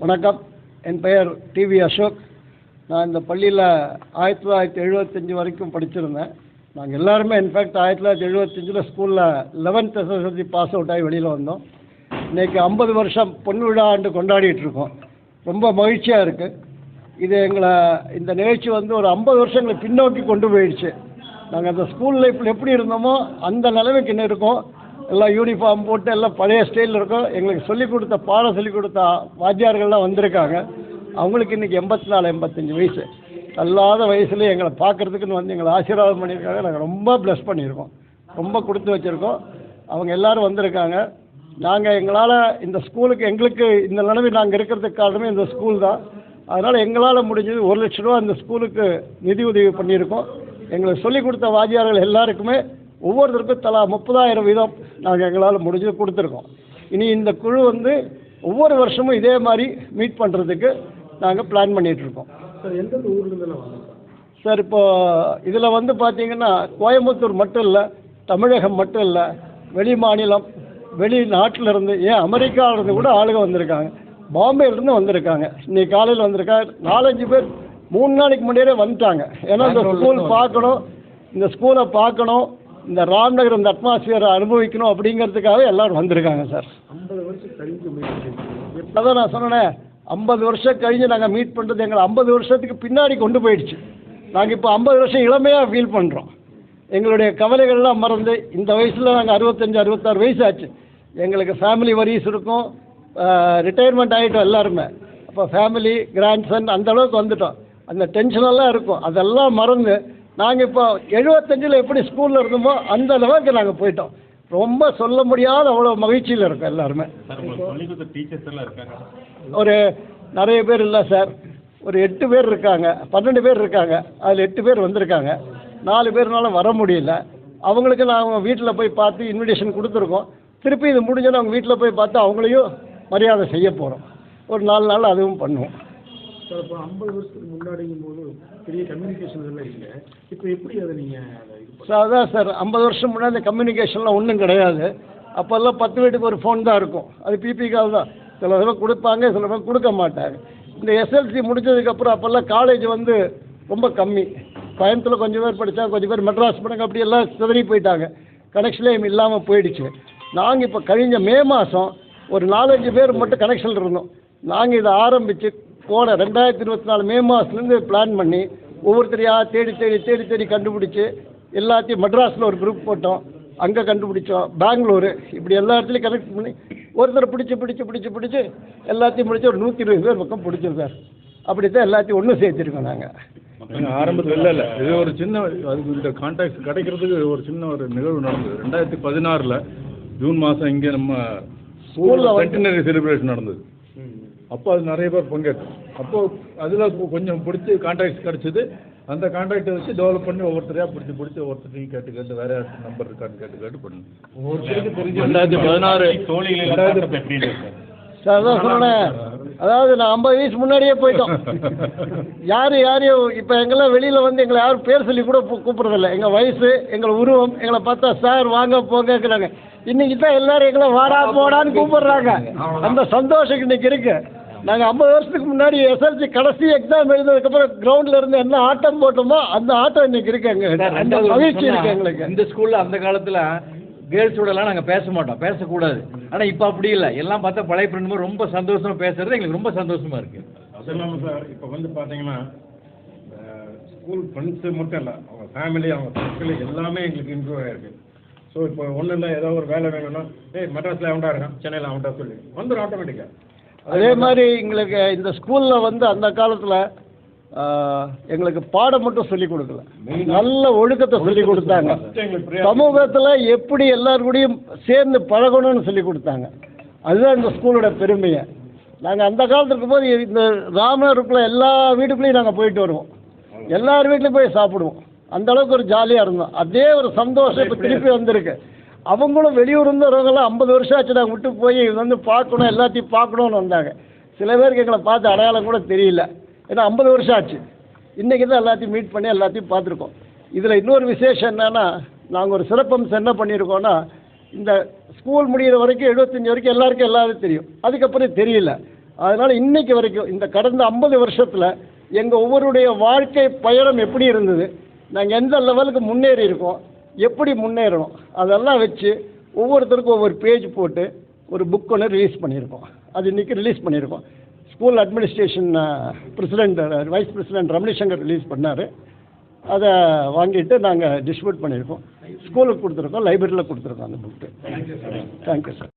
வணக்கம். என் பெயர் டிவி அசோக். நான் இந்த பள்ளியில் ஆயிரத்தி தொள்ளாயிரத்தி எழுபத்தஞ்சி வரைக்கும் படிச்சிருந்தேன். நாங்கள் எல்லாருமே இன்ஃபேக்ட் ஆயிரத்தி தொள்ளாயிரத்தி எழுபத்தஞ்சில் ஸ்கூலில் லெவன்த் எஸ்எஸ்எல்சி பாஸ் அவுட் ஆகி வெளியில் வந்தோம். இன்றைக்கி ஐம்பது வருஷம் பொன் விழா ஆண்டு கொண்டாடிட்டு இருக்கோம். ரொம்ப மகிழ்ச்சியாக இருக்குது இது எங்களை இந்த நிகழ்ச்சி வந்து ஒரு ஐம்பது வருஷங்களை பின்னோக்கி கொண்டு போயிடுச்சு. நாங்கள் அந்த ஸ்கூல் லைஃப்பில் எப்படி இருந்தோமோ அந்த நிலைமைக்கு என்ன இருக்கோம். எல்லாம் யூனிஃபார்ம் போட்டு எல்லாம் பழைய ஸ்டைலில் இருக்கோம். எங்களுக்கு சொல்லிக் கொடுத்த பாடம் சொல்லிக் கொடுத்த வாத்தியார்கள்லாம் வந்திருக்காங்க. அவங்களுக்கு இன்றைக்கி எண்பத்தி நாலு எண்பத்தஞ்சு வயசு. தள்ளாத வயசுல எங்களை பார்க்கறதுக்குன்னு வந்து எங்களை ஆசீர்வாதம் பண்ணியிருக்காங்க. நாங்கள் ரொம்ப ப்ளஸ் பண்ணியிருக்கோம். ரொம்ப கொடுத்து வச்சுருக்கோம். அவங்க எல்லாரும் வந்திருக்காங்க. நாங்கள் எங்களால் இந்த ஸ்கூலுக்கு எங்களுக்கு இந்த நிலவில் நாங்கள் இருக்கிறதுக்கு காரணமே இந்த ஸ்கூல் தான். அதனால் எங்களால் முடிஞ்சது ஒரு லட்ச ரூபா இந்த ஸ்கூலுக்கு நிதி உதவி பண்ணியிருக்கோம். எங்களுக்கு சொல்லிக் கொடுத்த வாத்தியார்கள் எல்லாருக்குமே ஒவ்வொருத்தருக்கும் தலா முப்பதாயிரம் வீதம் நாங்கள் எங்களால் முடிஞ்சது கொடுத்துருக்கோம். இனி இந்த குழு வந்து ஒவ்வொரு வருஷமும் இதே மாதிரி மீட் பண்ணுறதுக்கு நாங்கள் பிளான் பண்ணிகிட்ருக்கோம் சார் எந்தெந்த ஊர்லேருந்தெல்லாம் வாங்க சார் இப்போ இதில் வந்து பார்த்தீங்கன்னா கோயம்புத்தூர் மட்டும் இல்லை தமிழகம் மட்டும் இல்லை வெளி மாநிலம் வெளிநாட்டில் இருந்து ஏன் அமெரிக்காவில இருந்து கூட ஆளுங்க வந்திருக்காங்க. பாம்பேலேருந்து வந்திருக்காங்க. இன்னைக்கு காலையில் வந்திருக்காங்க. நாலஞ்சு பேர் மூணு நாளைக்கு முன்னாடியே வந்துட்டாங்க. ஏன்னா இந்த ஸ்கூல் பார்க்கணும். இந்த ஸ்கூலை பார்க்கணும். இந்த ராம்நகர் இந்த அட்மாஸ்பியரை அனுபவிக்கணும் அப்படிங்கிறதுக்காக எல்லாரும் வந்திருக்காங்க சார். ஐம்பது வருஷம் கழிஞ்சு முயற்சி அதான் நான் சொன்னேன் ஐம்பது வருஷம் கழிஞ்சு நாங்கள் மீட் பண்ணுறது எங்களை ஐம்பது வருஷத்துக்கு பின்னாடி கொண்டு போயிடுச்சு. நாங்கள் இப்போ ஐம்பது வருஷம் இளமையாக ஃபீல் பண்ணுறோம் எங்களுடைய கவலைகள்லாம் மறந்து இந்த வயசில் நாங்கள் அறுபத்தஞ்சு அறுபத்தாறு வயசு ஆச்சு. எங்களுக்கு ஃபேமிலி வரிஸ் இருக்கும். ரிட்டையர்மெண்ட் ஆகிட்டோம் எல்லாருமே. அப்போ ஃபேமிலி கிராண்ட்சன் அந்த அளவுக்கு வந்துட்டோம். அந்த டென்ஷனெல்லாம் இருக்கும். அதெல்லாம் மறந்து நாங்கள் இப்போ எழுபத்தஞ்சில் எப்படி ஸ்கூலில் இருந்தோமோ அந்த அளவுக்கு நாங்கள் போயிட்டோம். ரொம்ப சொல்ல முடியாத அவ்வளோ மகிழ்ச்சியில் இருக்கோம் எல்லாருமே. ஒரு நிறைய பேர் இல்லை சார். ஒரு எட்டு பேர் இருக்காங்க. பன்னெண்டு பேர் இருக்காங்க. அதில் எட்டு பேர் வந்திருக்காங்க. நாலு பேர்னால வர முடியல. அவங்களுக்கு நாங்கள் வீட்டில் போய் பார்த்து இன்விடேஷன் கொடுத்துருக்கோம். திருப்பி இது முடிஞ்சோன்னு அவங்க வீட்டில் போய் பார்த்து அவங்களையும் மரியாதை செய்ய போகிறோம் ஒரு நாலு நாள் அதுவும் பண்ணுவோம். சார் ஐம்பது வருஷத்துக்கு முன்னாடிங்கும் போது பெரிய கம்யூனிகேஷன் எல்லாம் இல்லை. இப்போ எப்படி அதை நீங்கள் சார் அதான் சார் ஐம்பது வருஷம் முன்னாடி கம்யூனிகேஷன்லாம் ஒன்றும் கிடையாது. அப்போல்லாம் பத்து வீட்டுக்கு ஒரு ஃபோன் தான் இருக்கும். அது பிபி கால் தான். சில தடவை கொடுப்பாங்க சில தடவை கொடுக்க மாட்டாங்க. இந்த எஸ்எல்சி முடிஞ்சதுக்கப்புறம் அப்போல்லாம் காலேஜ் வந்து ரொம்ப கம்மி. கோயம்புத்தூரில் கொஞ்சம் பேர் படித்தா கொஞ்சம் பேர் மெட்ராஸ் பண்ணுங்க அப்படி எல்லாம் சிதறி போயிட்டாங்க. கனெக்ஷனே இல்லாமல் போயிடுச்சு. நாங்கள் இப்போ கழிஞ்ச மே மாதம் ஒரு நாலஞ்சு பேர் மட்டும் கனெக்ஷன் இருந்தோம். நாங்கள் இதை ஆரம்பித்து போன ரெண்டாயிரத்தி இருபத்தி நாலு மே மாதத்துலேருந்து பிளான் பண்ணி ஒவ்வொருத்தரையாக தேடி தேடி தேடி தேடி கண்டுபிடிச்சி எல்லாத்தையும் மெட்ராஸில் ஒரு குரூப் போட்டோம். அங்கே கண்டுபிடிச்சோம். பெங்களூரு. இப்படி எல்லா இடத்துலையும் கனெக்ட் பண்ணி ஒருத்தர் பிடிச்சி பிடிச்சி பிடிச்சி பிடிச்சி எல்லாத்தையும் பிடிச்சி ஒரு நூற்றி இருபது பேர் பக்கம் பிடிச்சோம் சார் அப்படி தான் எல்லாத்தையும் ஒன்று சேர்த்துருக்கோம் நாங்கள் ஆரம்பத்தில் இல்லை இல்லை. இது ஒரு சின்ன அதுக்கு இந்த கான்டாக்ட் கிடைக்கிறதுக்கு ஒரு சின்ன ஒரு நிகழ்வு நடந்தது. ரெண்டாயிரத்தி பதினாறில் ஜூன் மாதம் இங்கே நம்ம ஸ்கூலில் சென்டினரி செலிப்ரேஷன் நடந்தது. அப்போ அது நிறைய பேர் பங்கேற்றோம் அப்போ அதில் கொஞ்சம் பிடிச்சி கான்டாக்ட்ஸ் கிடச்சிது. அந்த கான்டாக்டை வச்சு டெவலப் பண்ணி ஒவ்வொருத்தரையாக பிடிச்சி பிடிச்சி ஒவ்வொருத்தரையும் கேட்டு கேட்டு வேற யாருக்கு நம்பர் இருக்கான்னு கேட்டு கேட்டு பண்ணு. ஒவ்வொருத்தருக்கு தெரிஞ்ச ரெண்டாயிரத்தி பதினாறு தோழிகள் சார் அதான் சொன்னேன். அதாவது நான் ஐம்பது வயசு முன்னாடியே போயிட்டோம். யார் யாரையும் இப்போ எங்கெல்லாம் வெளியில் வந்து எங்களை யாரும் பேர் சொல்லி கூட கூப்பிடுறதில்ல. எங்கள் வயசு எங்களை உருவம் எங்களை பார்த்தா சார் வாங்க போங்கிறாங்க இன்னைக்கு தான் எல்லாரும் எங்களை வாடா போடான்னு கூப்பிடுறாங்க. அந்த சந்தோஷம் இன்னைக்கு இருக்கு. நாங்கள் ஐம்பது வருஷத்துக்கு முன்னாடி எஸ்எல்சி கடைசி எக்ஸாம் எழுதுனதுக்கப்புறம் கிரவுண்டில் இருந்து என்ன ஆட்டம் போட்டோமோ அந்த ஆட்டம் இன்னைக்கு இருக்கு எங்க அந்த மகிழ்ச்சி இருக்கு எங்களுக்கு. இந்த ஸ்கூல்ல அந்த காலத்துல கேர்ள்ஸோடலாம் நாங்க பேச மாட்டோம் பேசக்கூடாது. ஆனா இப்ப அப்படி இல்ல. எல்லாம் பார்த்தா பழைய ஃப்ரெண்ட் ரொம்ப சந்தோஷமா பேசுறது எங்களுக்கு ரொம்ப சந்தோஷமா இருக்கு. அது இல்லாமல் சார் இப்போ வந்து பார்த்தீங்கன்னா ஸ்கூல் ஃப்ரெண்ட்ஸு மட்டும் இல்லை அவங்க ஃபேமிலி அவங்க சர்க்கிள் எல்லாமே எங்களுக்கு இம்ப்ரூவ் ஆகிருக்கு ஸோ இப்போ ஒன்றும் இல்லை ஏதோ ஒரு வேலை வேணும்னா ஏய் மெட்ராஸில் அவன்டா இருக்கான் சென்னையில் அவன்டா சொல்லி. வந்துடும் ஆட்டோமேட்டிக்காக அதே மாதிரி எங்களுக்கு இந்த ஸ்கூலில் வந்து அந்த காலத்தில் எங்களுக்கு பாடம் மட்டும் சொல்லிக் கொடுக்கல. நல்ல ஒழுக்கத்தை சொல்லிக் கொடுத்தாங்க. சமூகத்தில் எப்படி எல்லாருக்கூடையும் சேர்ந்து பழகணும்னு சொல்லிக் கொடுத்தாங்க. அதுதான் இந்த ஸ்கூலோட பெருமையை. நாங்கள் அந்த காலத்தில் இருக்கும்போது இந்த ராமனருக்குள்ள எல்லா வீட்டுக்குள்ளேயும் நாங்கள் போயிட்டு வருவோம். எல்லார் வீட்லேயும் போய் சாப்பிடுவோம். அந்த அளவுக்கு ஒரு ஜாலியாக இருந்தோம். அதே ஒரு சந்தோஷம் இப்போ திருப்பி வந்திருக்கு. அவங்களும் வெளியூர் இருந்தவங்களாம் ஐம்பது வருஷம் ஆச்சு நாங்கள் விட்டு போய் வந்து பார்க்கணும் எல்லாத்தையும் பார்க்கணுன்னு வந்தாங்க. சில பேருக்கு எங்களை பார்த்து அடையாளம் கூட தெரியல. ஏன்னா ஐம்பது வருஷம் ஆச்சு. இன்றைக்கி தான் எல்லாத்தையும் மீட் பண்ணி எல்லாத்தையும் பார்த்துருக்கோம். இதில் இன்னொரு விசேஷம் என்னன்னா நாங்கள் ஒரு சிறப்பம்சம் என்ன பண்ணியிருக்கோன்னா இந்த ஸ்கூல் முடிகிற வரைக்கும் எழுபத்தஞ்சி வரைக்கும் எல்லாருக்கும் எல்லாரும் தெரியும். அதுக்கப்புறம் தெரியல. அதனால் இன்றைக்கு வரைக்கும் இந்த கடந்த ஐம்பது வருஷத்தில் எங்கள் ஒவ்வொருடைய வாழ்க்கை பயணம் எப்படி இருந்தது நாங்கள் எந்த லெவலுக்கு முன்னேறி இருக்கோம் எப்படி முன்னேறணும்? அதெல்லாம் வச்சு ஒவ்வொருத்தருக்கும் ஒவ்வொரு பேஜ் போட்டு ஒரு புக் ஒன்று ரிலீஸ் பண்ணியிருக்கோம். அது இன்றைக்கி ரிலீஸ் பண்ணியிருக்கோம். School administration president vice president Ramani Shankar release பண்ணார். அதை வாங்கிட்டு நாங்கள் டிஸ்ட்ரிபியூட் பண்ணியிருக்கோம். ஸ்கூலுக்கு கொடுத்துருக்கோம் லைப்ரரியில் கொடுத்துருக்கோம் அந்த புக்கு தேங்க்யூ சார்